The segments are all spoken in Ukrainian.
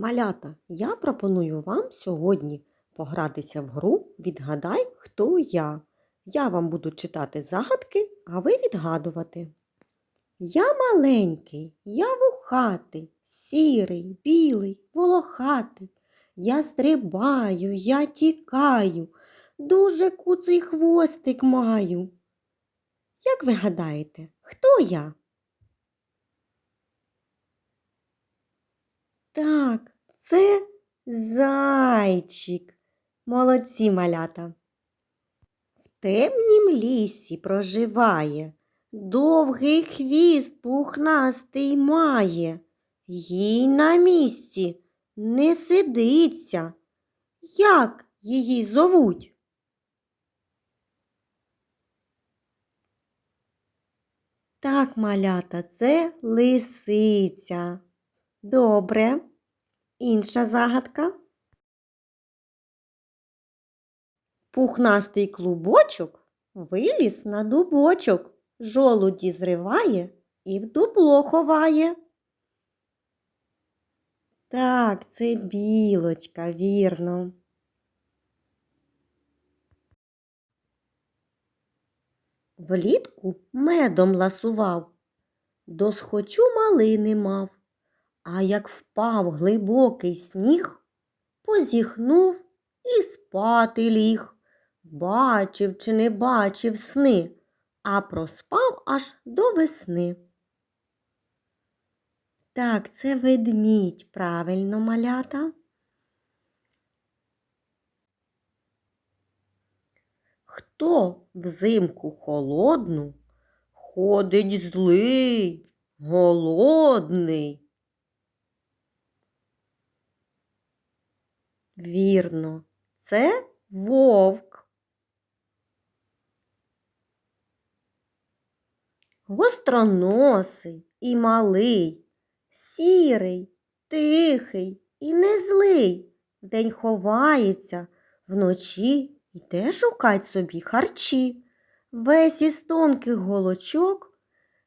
Малята, я пропоную вам сьогодні погратися в гру Відгадай, хто я. Я вам буду читати загадки, а ви відгадувати. Я маленький, я вухатий, сірий, білий, волохатий. Я стрибаю, я тікаю, дуже куций хвостик маю. Як ви гадаєте, хто я? Так, це зайчик. Молодці малята. В темнім лісі проживає, довгий хвіст пухнастий має, їй на місці не сидиться. Як її зовуть? Так, малята, це лисиця. Добре. Інша загадка. Пухнастий клубочок виліз на дубочок, жолуді зриває і в дупло ховає. Так, це білочка, вірно. Влітку медом ласував, досхочу малини мав. А як впав глибокий сніг, позіхнув і спати ліг. Бачив чи не бачив сни, а проспав аж до весни. Так, це ведмідь, правильно малята. Хто взимку холодну ходить злий, голодний? Вірно, це вовк. Гостроносий і малий, сірий, тихий і не злий. Вдень ховається, вночі йде шукать собі харчі. Весь із тонких голочок,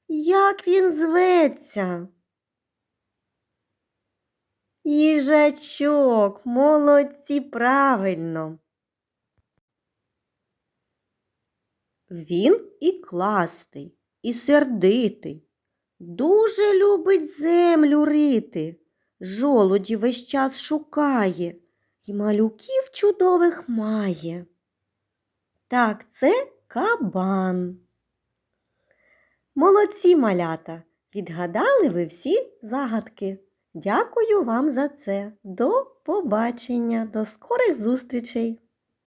як він зветься. Їжачок, молодці, правильно. Він і кластий, і сердитий, дуже любить землю рити, жолуді весь час шукає і малюків чудових має. Так, це кабан. Молодці малята, відгадали ви всі загадки. Дякую вам за це. До побачення, до скорих зустрічей!